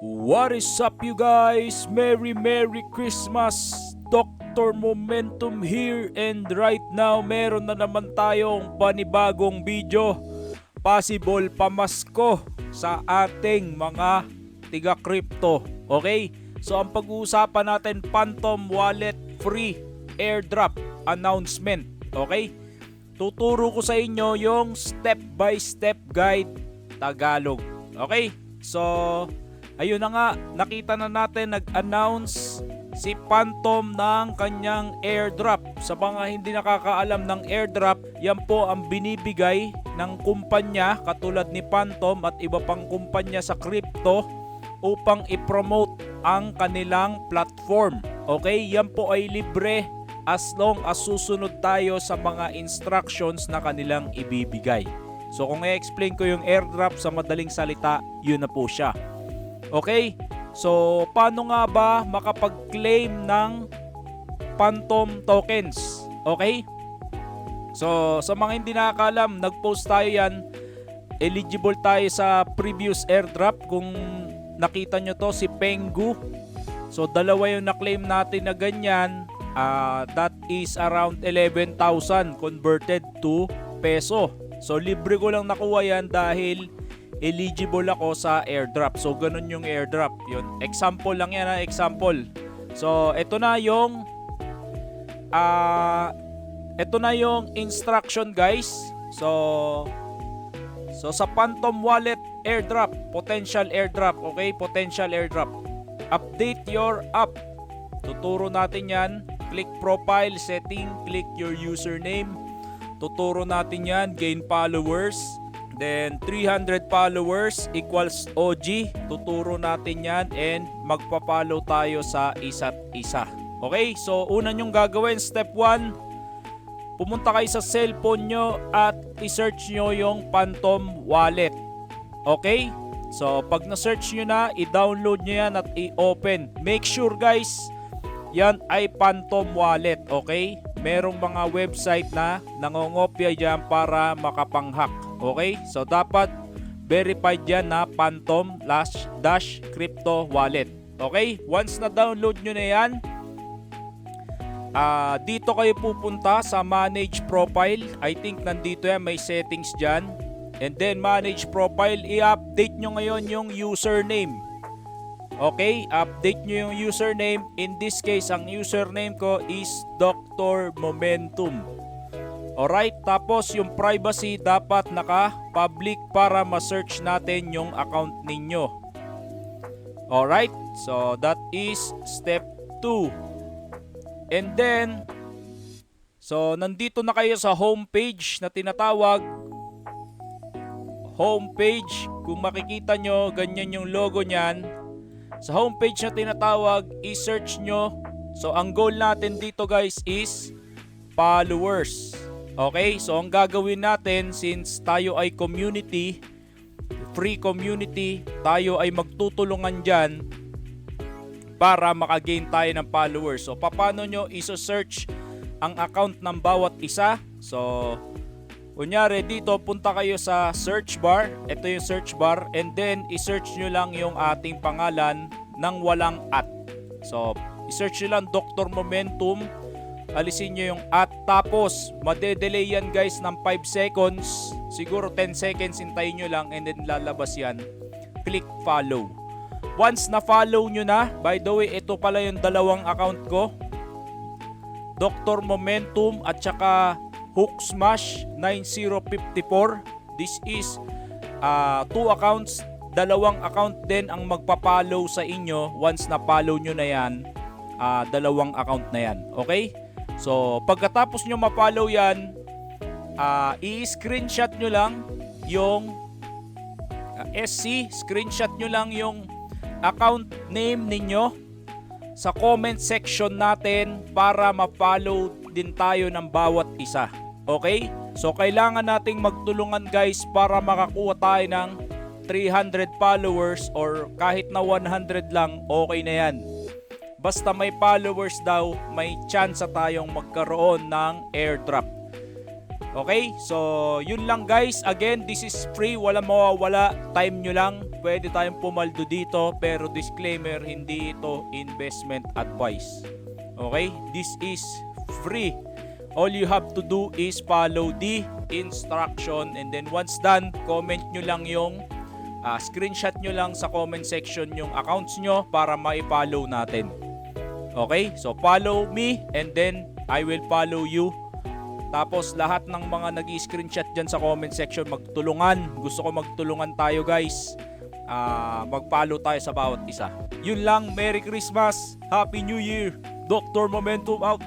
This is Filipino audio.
What is up you guys? Merry Merry Christmas! Dr. Momentum here and right now meron na naman tayong panibagong video. Possible pamasko sa ating mga tiga crypto. Okay? So ang pag-uusapan natin Phantom Wallet Free Airdrop Announcement. Okay? Tuturo ko sa inyo yung step by step guide Tagalog. Okay? So, ayun na nga, nakita na natin nag-announce si Phantom ng kanyang airdrop. Sa mga hindi nakakaalam ng airdrop, yan po ang binibigay ng kumpanya katulad ni Phantom at iba pang kumpanya sa crypto upang i-promote ang kanilang platform. Okay? Yan po ay libre as long as susunod tayo sa mga instructions na kanilang ibibigay. So kung i-explain ko yung airdrop sa madaling salita, yun na po siya. Okay? So paano nga ba makapag-claim ng Phantom tokens? Okay? So sa mga hindi nakakalam, nag-post tayo yan. Eligible tayo sa previous airdrop kung nakita nyo to si Pengu. So dalawa yung na-claim natin na ganyan. Ah, that is around 11,000 converted to peso. So libre ko lang nakuha yan dahil eligible ako sa airdrop. So ganun yung airdrop. Yun. Example lang yan ha, example. So ito na yung ah ito na yung instruction guys. So So sa Phantom Wallet airdrop, potential airdrop, okay? Potential airdrop. Update your app. Tuturo natin 'yan. Click profile setting, click your username. Tuturo natin 'yan, gain followers. Then 300 followers equals OG. Tuturo natin 'yan and magpa-follow tayo sa isa't isa. Okay? So una nyong gagawin step 1, pumunta kayo sa cellphone nyo at i-search nyo yung Phantom Wallet. Okay? So, pag na-search nyo na, i-download nyo yan at i-open. Make sure guys, yan ay Phantom Wallet. Okay? Merong mga website na nangongopya dyan para makapanghack. Okay? So, dapat verified yan na Phantom dash, dash Crypto Wallet. Okay? Once na download nyo na yan, Ah, dito kayo pupunta sa manage profile. I think nandito yan may settings diyan. And then manage profile, i-update nyo ngayon yung username. Okay, update nyo yung username. In this case, ang username ko is Dr. Momentum. Alright, tapos yung privacy dapat naka-public para ma-search natin yung account ninyo. Alright, so that is step 2. And then, so nandito na kayo sa homepage na tinatawag homepage. Kung makikita nyo, ganyan yung logo niyan. Sa homepage na tinatawag, i-search nyo. So ang goal natin dito guys is followers. Okay? So ang gagawin natin since tayo ay community, free community, tayo ay magtutulungan dyan para makagain tayo ng followers. So, paano nyo iso-search ang account ng bawat isa? So, kunyari dito, punta kayo sa search bar. Ito yung search bar. And then, i-search nyo lang yung ating pangalan ng walang at. So, i-search nyo lang Dr. Momentum. Alisin nyo yung at. Tapos, madedelay yan guys ng 5 seconds. Siguro 10 seconds, hintayin nyo lang and then lalabas yan. Click follow. Once na follow nyo na, by the way, ito pala yung dalawang account ko. Dr. Momentum at saka Hook Smash 9054. This is uh, two accounts. Dalawang account din ang magpa-follow sa inyo. Once na follow nyo na yan, uh, dalawang account na yan. Okay? So, pagkatapos nyo ma-follow yan, uh, i-screenshot nyo lang yung uh, SC, screenshot nyo lang yung account name ninyo sa comment section natin para ma-follow din tayo ng bawat isa. Okay? So kailangan nating magtulungan guys para makakuha tayo ng 300 followers or kahit na 100 lang, okay na yan. Basta may followers daw, may chance tayong magkaroon ng airdrop. Okay? So, yun lang guys. Again, this is free. Wala mawawala. Time nyo lang pwede tayong pumaldo dito pero disclaimer, hindi ito investment advice. Okay? This is free. All you have to do is follow the instruction and then once done, comment nyo lang yung ah, screenshot nyo lang sa comment section yung accounts nyo para ma-follow natin. Okay? So follow me and then I will follow you. Tapos lahat ng mga nag screenshot dyan sa comment section magtulungan. Gusto ko magtulungan tayo guys. Ah, mag-follow tayo sa bawat isa. Yun lang. Merry Christmas. Happy New Year. Dr. Momentum out.